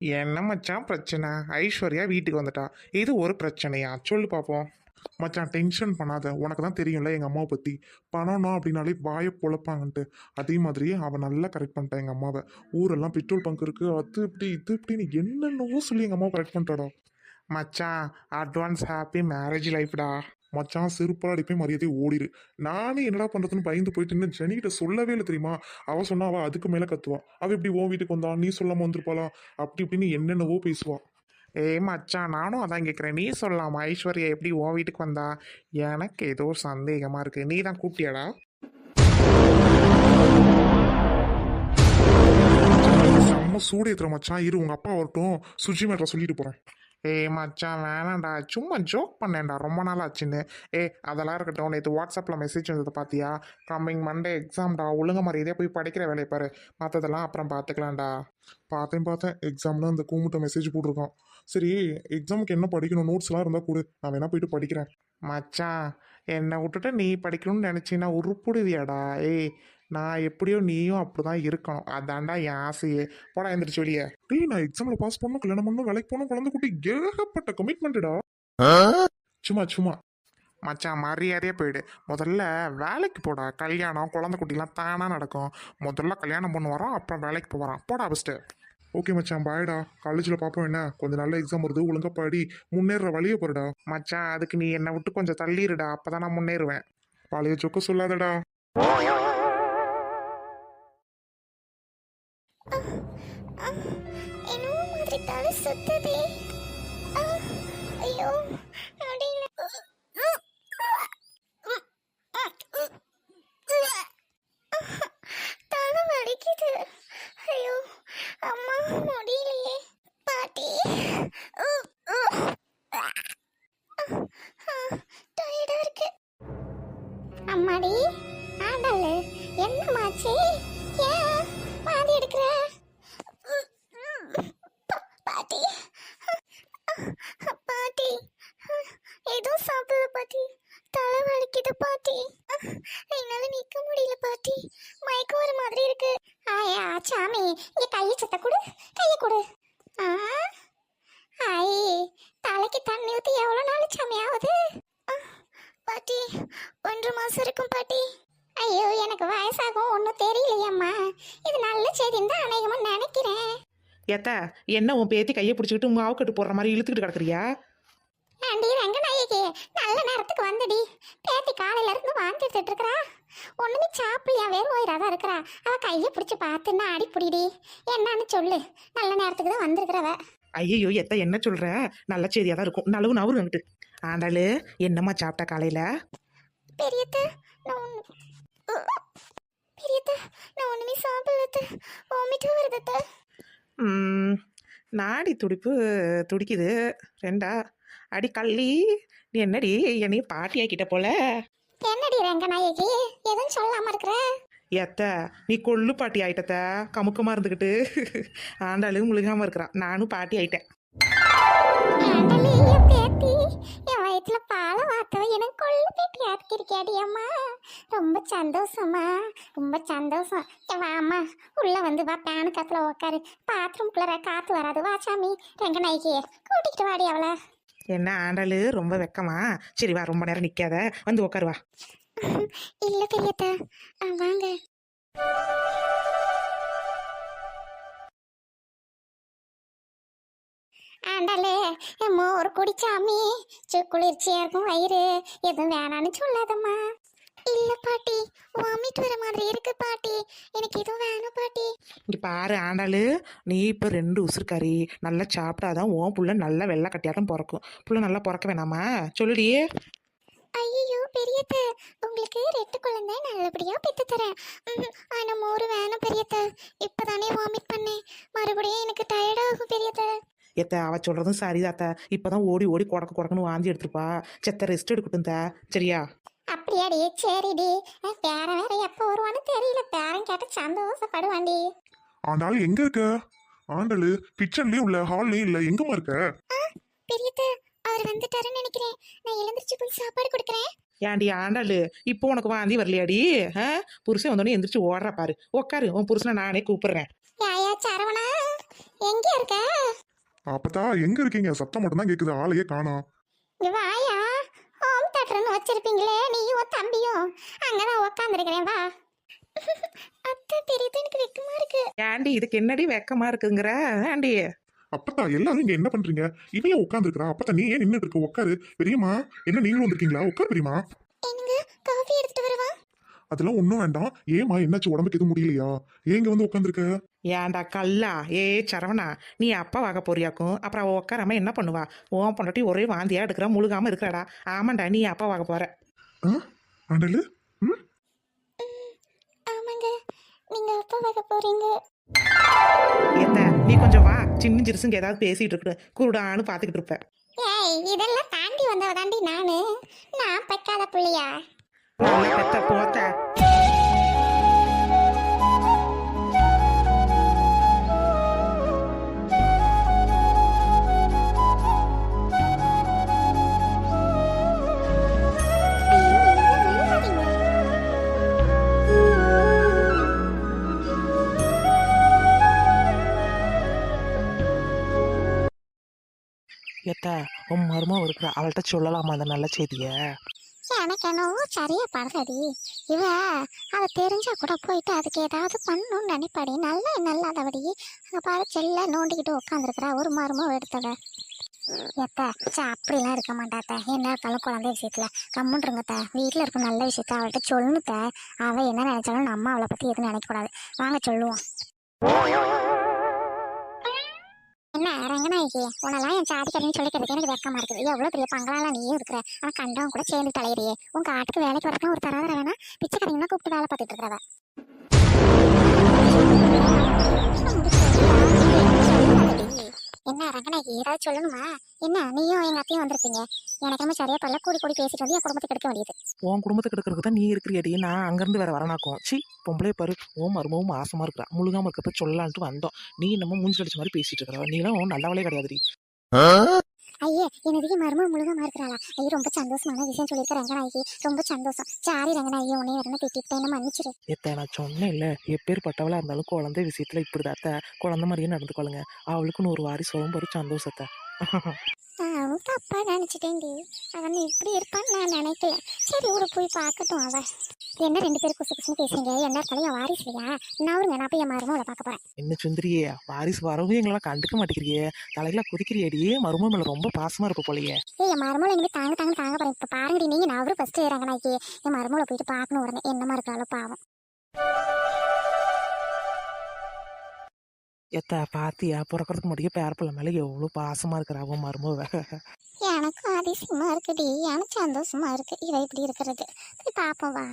என்ன மச்சான் பிரச்சனை? ஐஸ்வர்யா வீட்டுக்கு வந்துட்டா. இது ஒரு பிரச்சனையா? சொல்லு பார்ப்போம் மச்சான் டென்ஷன் பண்ணாத. உனக்கு தான் தெரியும்ல எங்கள் அம்மாவை பற்றி பணம்னா அப்படின்னாலே வாயை பொழப்பாங்கன்ட்டு. அதே மாதிரி அவன் நல்லா கரெக்ட் பண்ணிட்டான் எங்கள் அம்மாவை. ஊரெல்லாம் பெட்ரோல் பங்க் இருக்குது அது இப்படி இது இப்படின்னு என்னென்னவோ சொல்லி எங்கள் அம்மாவை கரெக்ட் பண்ணிட்டாடா. மச்சான் அட்வான்ஸ் ஹாப்பி மேரேஜ் லைஃப்டா மச்சான் செருப்பால் அடிப்பே மரியாதை ஓடிடு நானே என்னடா பண்ணுறதுன்னு பயந்து போயிட்டு இன்னும் ஜெனிகிட்ட சொல்லவே இல்லை தெரியுமா? அவ சொன்னா அவள் அதுக்கு மேலே கத்துவா. அவள் இப்படி உன் வீட்டுக்கு வந்தா? நீ சொல்லாம வந்திருப்பாளா? அப்படி இப்படின்னு என்னென்னவோ பேசுவா. ஏய் மச்சான் நானும் அதான் கேட்குறேன் நீ சொல்லலாமா ஐஸ்வர்யா எப்படி உன் வீட்டுக்கு வந்தா? எனக்கு ஏதோ சந்தேகமா இருக்கு. நீ தான் கூப்பிட்டியாடா செம்ம சூடு ஏத்துற மச்சான். இரு உங்க அப்பா வரட்டும். சுஜி மேட்ரை சொல்லிட்டு போறேன். ஏய் மச்சான் வேணாம்டா. சும்மா ஜோக் பண்ணேன்டா. ரொம்ப நாள் ஆச்சுன்னு ஏ அதெல்லாம் இருக்கட்டும். நேற்று வாட்ஸ்அப்பில் மெசேஜ் வந்தது பார்த்தியா கம்மிங் மண்டே எக்ஸாம்டா ஒழுங்க மரியாதையாக போய் படிக்கிற வேலையை பாரு. மற்றதெல்லாம் அப்புறம் பார்த்துக்கலாம்டா பார்த்தேன் பார்த்தேன் எக்ஸாமில் அந்த கூமுட்ட மெசேஜ் போட்டிருக்கோம் சரி எக்ஸாமுக்கு என்ன படிக்கணும்? நோட்ஸ்லாம் இருந்தால் கொடு. நான் வேணால் போயிட்டு படிக்கிறேன். மச்சான் என்னை விட்டுட்டு நீ படிக்கணும்னு நினச்சின்னா உருப்புடுவியாடா. ஏய் நான் எப்படியோ நீயும் அப்படிதான் இருக்கணும். அதான்டா என் ஆசையே. போடா எந்திரிச்சு வெளியே. டேய் நான் எக்ஸாம்ல பாஸ் பண்ணணும் கல்யாணம் பண்ணணும் வேலைக்கு போகணும் குழந்தை குட்டி ஏகப்பட்ட கமிட்மெண்ட்டுடா சும்மா சும்மா. மச்சான் மரியாதையே போயிடு. முதல்ல வேலைக்கு போடா. கல்யாணம் குழந்தை குட்டிலாம் தானாக நடக்கும். முதல்ல கல்யாணம் பண்ண வரோம் அப்புறம் வேலைக்கு போகிறான் போடா ஃபஸ்ட்டு ஓகே மச்சான் பாயடா காலேஜில் பார்ப்போம் என்ன? கொஞ்சம் நல்ல எக்ஸாம் வருது ஒழுங்கா பாடி. முன்னேற வழியே போறடா. மச்சான் அதுக்கு நீ என்னை விட்டு கொஞ்சம் தள்ளிடுடா அப்பதான் நான் முன்னேறுவேன். பழைய சொக்க சொல்லாதடா. என்னமோ மாதிரி தலை சுத்துதே. தண்ணி ஊத்தி எவ்வளவு நாள் சாமி ஆகுது பாட்டி ஒன்றரை மாசம் இருக்கும் பாட்டி. ஐயோ எனக்கு வயசாகும் ஒன்றும் தெரியலையம்மா. இது நல்ல செய்தின்னு தான் அநேகமாக நினைக்கிறேன். ஏத்த என்ன உன் பேத்தி கையை பிடிச்சிக்கிட்டு மாவு கட்டு போடுற மாதிரி இழுத்துக்கிட்டு கிடக்குறியா? ஆண்டி ரங்கநாயகி நல்ல நேரத்துக்கு வந்துடி. பேத்தி காலையில இருந்து எடுத்துட்டு இருக்கறா. ஒண்ணுமே சாப்பிடலையா? வெறும் வயிறா தான் இருக்கிறா. அவ கையை பிடிச்சு பார்த்துன்னா அடி புடிடி. என்னன்னு சொல்லு. நல்ல நேரத்துக்கு தான் வந்திருக்கிறவ. ஐயோ எத்த என்ன சொல்ற? நல்ல செய்தியா தான் இருக்கும். நழுவு நவரு வந்துட்டு ஆண்டாளு என்னம்மா சாப்பிட்டா காலையில? பெரியத்த நான் பெரியத்த நான் ஒண்ணுமே சாப்பிடலத்த. வாமிட்டு வருதத்த நாடி துடிப்பு துடிக்குது. ரெண்டா? அடி கள்ளி நீ என்னடி என்னையும் பாட்டியாக்கிட்ட போல? என்னடி ரங்கநாயகி எதுவும் சொல்லாம இருக்கிற? ஏத்த நீ கொள்ளு பாட்டி ஆயிட்டத்த கமுக்கமா இருந்துக்கிட்டு ஆண்டாளு முழுகாம இருக்கிறான் நானும் பாட்டி ஆயிட்டேன். வயிற்றுல பாலை வாத்தவ எனக்கு கொள்ளு பேட்டி ஆக்கிருக்கியாடி அம்மா? ரொம்ப சந்தோஷமா ரொம்ப சந்தோஷம். ஏ வாம்மா உள்ள வந்து வா பேனு காத்துல உக்காரு. பாத்ரூம்குள்ள காத்து வராது. வா சாமி ரங்கநாயகி கூட்டிக்கிட்டு வாடி அவளை. என்ன ஆண்டாளு ரொம்ப வெக்கமா? சரி வா ரொம்ப நேரம் நிக்காத. வந்து உட்காரு வா. இல்ல பெரியத்த. வாங்க. ஆண்டாளே அம்மா ஒரு குடிச்சாமி. சு குளிர்ச்சியா இருக்கும் வயிறு. எதுவும் வேணான்னு சொல்லாதம்மா. இல்ல பாட்டி வாமிட் வர மாதிரி இருக்கு பாட்டி. எனக்கு எதுவும் வேணும் பாட்டி. இங்க பாரு ஆண்டாளு நீ இப்போ ரெண்டு உசுருக்காரி நல்லா சாப்பிட்டாதான் உன் புள்ள நல்லா வெள்ளை கட்டியாட்டம் பிறக்கும். புள்ள நல்லா பிறக்க வேணாமா? சொல்லுடியே ஐயோ பெரியத்த. உங்களுக்கு ரெட்டு குழந்தை நல்லபடியா பெத்து தரேன். ஆனா மோரு வேணும் பெரியத்த. இப்பதானே வாமிட் பண்ணேன். மறுபடியும் எனக்கு டயர்ட் ஆகும் பெரியத்த. எத்த அவ சொல்றதும் சரிதாத்த இப்பதான் ஓடி ஓடி கொடக்கு கொடக்குன்னு வாந்தி எடுத்துருப்பா. செத்த ரெஸ்ட் எடுக்கட்டும் தா. சரியா? அப்படியாடி சரிடி. பேரன் வேற எப்போ வருவான்னு தெரியல. பேரன் கேட்ட சந்தோஷப்படுவாண்டி ஆண்டாள் எங்க இருக்க? ஆண்டாளு கிச்சன்லயும் இல்ல ஹால்லயும் இல்ல. எங்கம்மா இருக்க? பெரியத்த. அவர் வந்துட்டாருன்னு நினைக்கிறேன். நான் எழுந்திருச்சு போய் சாப்பாடு கொடுக்குறேன். ஏன்டி ஆண்டாளு இப்போ உனக்கு வாந்தி வரலையாடி? ஆ? புருஷன் வந்தோடனே எந்திரிச்சு ஓடுற பாரு. உட்காரு உன் புருஷனை நானே கூப்பிடுறேன். யாயா சரவணா எங்க இருக்க? அப்பத்தா எங்க இருக்கீங்க? சத்தம் மட்டும் தான் கேக்குது ஆளையே காணோம் இங்க வாயா ஹோம் தேட்டர்னு வச்சிருப்பீங்களே நீயும் உன் தம்பியும். அங்கதான் உக்காந்துருக்கிறேன் வா. அத்தை பெரியது எனக்கு வெக்கமா இருக்கு. ஏண்டி இதுக்கு என்னடி வெக்கமா இருக்குங்கிற? ஆண்டி அப்பத்தா எல்லாரும் இங்க என்ன பண்றீங்க? இவன் உட்காந்துருக்கா அப்பத்தா நீ ஏன் நின்னுட்டு இருக்க? உட்காரு. பெரியம்மா என்ன நீங்களும் வந்திருக்கீங்களா? உட்கார் பெரியம்மா. என்னங்க காஃபி எடுத்துட்டு வரவா? அதெல்லாம் ஒன்றும் வேண்டாம். ஏமா என்னாச்சு? உடம்புக்கு எதுவும் முடியலையா? ஏன் இங்க வந்து உட்காந்துருக்க ஏன்டா கல்லா? ஏ சரவணா நீ அப்பா வாங்க போறியாக்கும். அப்புறம் அவ உட்காராம என்ன பண்ணுவா? உன் பொண்டாட்டி ஒரே வாந்தியா எடுக்கிறா முழுகாம இருக்கிறாடா. ஆமாண்டா நீ அப்பா வாங்க போற. ஆண்டலு? ம்? ஆமாங்க. நீங்க அப்பா பார்க்க போறீங்க. ஏத்த நீ கொஞ்சம் வா. சின்ன சிறுசுங்க ஏதாவது பேசிட்டு இருக்கு குருடான்னு பாத்துக்கிட்டு இருப்ப ஏய் இதெல்லாம் தாண்டி வந்தவ தாண்டி நானு. நான் பக்காத புள்ளையா? பெத்த. அத்தை உன் மருமம் இருக்கிற அவள்கிட்ட சொல்லலாமா அந்த நல்ல செய்தியை? எனக்கு என்னவோ சரியா படுறடி இவ அதை தெரிஞ்சா கூட போயிட்டு அதுக்கு ஏதாவது பண்ணணும்னு நினைப்பாடி. நல்லா நல்லாதபடி அங்கே பாரு செல்ல நோண்டிக்கிட்டு உட்காந்துருக்குறா ஒரு மருமம் எடுத்தட எப்ப சே அப்படிலாம் இருக்க மாட்டாத்த. என்ன இருக்காலும் குழந்தை விஷயத்துல. கம்முன்றுங்கத்த. வீட்டில் இருக்க நல்ல விஷயத்த அவள்கிட்ட சொல்லுத்த அவள் என்ன நினைச்சாலும் நம்ம அவளை பத்தி எதுவும் நினைக்கக்கூடாது. வாங்க சொல்லுவோம். என்ன ரங்கநாயகி உனெல்லாம் என் சாதிக்கறின்னு சொல்லிக்கிறதுக்கு எனக்கு வெக்கமா இருக்குது. எவ்வளவு பெரிய பங்களால நீயும் இருக்கிற? ஆனால் கண்டவன் கூட சேர்ந்து தலையிறியே உங்க ஆட்டுக்கு வேலைக்கு வரணும் ஒரு தராதர வேணா பிச்சைக்காரங்கன்னா கூப்பிட்டு வேலை பார்த்துட்டு இருக்கிறவ. என்ன ரங்கநாயகி ஏதாவது சொல்லணுமா? என்ன? நீயும் எங்க அத்தையும் வந்திருக்கீங்க. எனக்கு நம்ம சரியா பல்ல கூடி கூடி பேசிட்டு வந்து என் குடும்பத்துக்கு எடுக்க வேண்டியது. உன் குடும்பத்துக்கு எடுக்கிறதுக்கு தான் நீ இருக்கிறியடி. நான் அங்கேருந்து வேற வரனாக்கும் சி பொம்பளை பாரு. உன் மருமவும் மாசமா இருக்கிறா. முழுகாம இருக்கப்ப சொல்லலான்ட்டு வந்தோம். நீ நம்ம மூஞ்சி அடிச்ச மாதிரி பேசிட்டு இருக்கிறவ நீலாம் நல்லவளே கிடையாதுடி. ஐயே என்னதுக்கு மர்ம முழுகமா இருக்கிறாளா? ஐயோ ரொம்ப சந்தோஷமான விஷயம் சொல்லியிருக்க ரங்கநாயகி. ரொம்ப சந்தோஷம். சாரி ரங்கநாயகி உன்னை யாருன்னு திட்டிட்டேன். மன்னிச்சிரு. எத்த நான் சொன்னேன் இல்ல எப்பேற்பட்டவளா இருந்தாலும் குழந்தை விஷயத்துல இப்படிதாத்த. குழந்தை மாதிரியே நடந்து கொள்ளுங்க அவளுக்குன்னு ஒரு வாரி சொல்லும் சந்தோஷத்தை. நானும் தப்பா நினைச்சிட்டேன்டி. அவன் இப்படி இருப்பான்னு நான் நினைக்கல. சரி ஊரை போய் பார்க்கட்டும் அவ. என்ன ரெண்டு பேரும் குசு குசுன்னு பேசுறீங்க? என்ன இருக்காலும் என் வாரிசுலையா நான் ஒரு நான் போய் என் மருமகளை பார்க்க போறேன். என்ன சுந்தரியே வாரிசு வரவும் எங்களெல்லாம் கண்டுக்க மாட்டேங்கிறியே. தலையில குதிக்கிறியடி. மரும மேல ரொம்ப பாசமா இருப்ப போலயே. ஏய் என் மருமகளை இனிமே தாங்க தாங்க தாங்க போறேன். இப்ப பாருங்கடி நீங்க நான் அவரும் ஃபர்ஸ்ட் ரங்கநாயகி என் மருமகளை போயிட்டு பார்க்கணும் உடனே. என்னமா இருக்காளோ பாவம். எத்த பாத்தியா? பிறக்கிறதுக்கு முடிய பேரப்பிள்ள மேல எவ்வளவு பாசமா இருக்கிற அவன் மருமவ. எனக்கும் அதிசயமா இருக்குடி. எனக்கு சந்தோஷமா இருக்கு. இவ இப்படி இருக்கிறது. போய் பாப்போம் வா.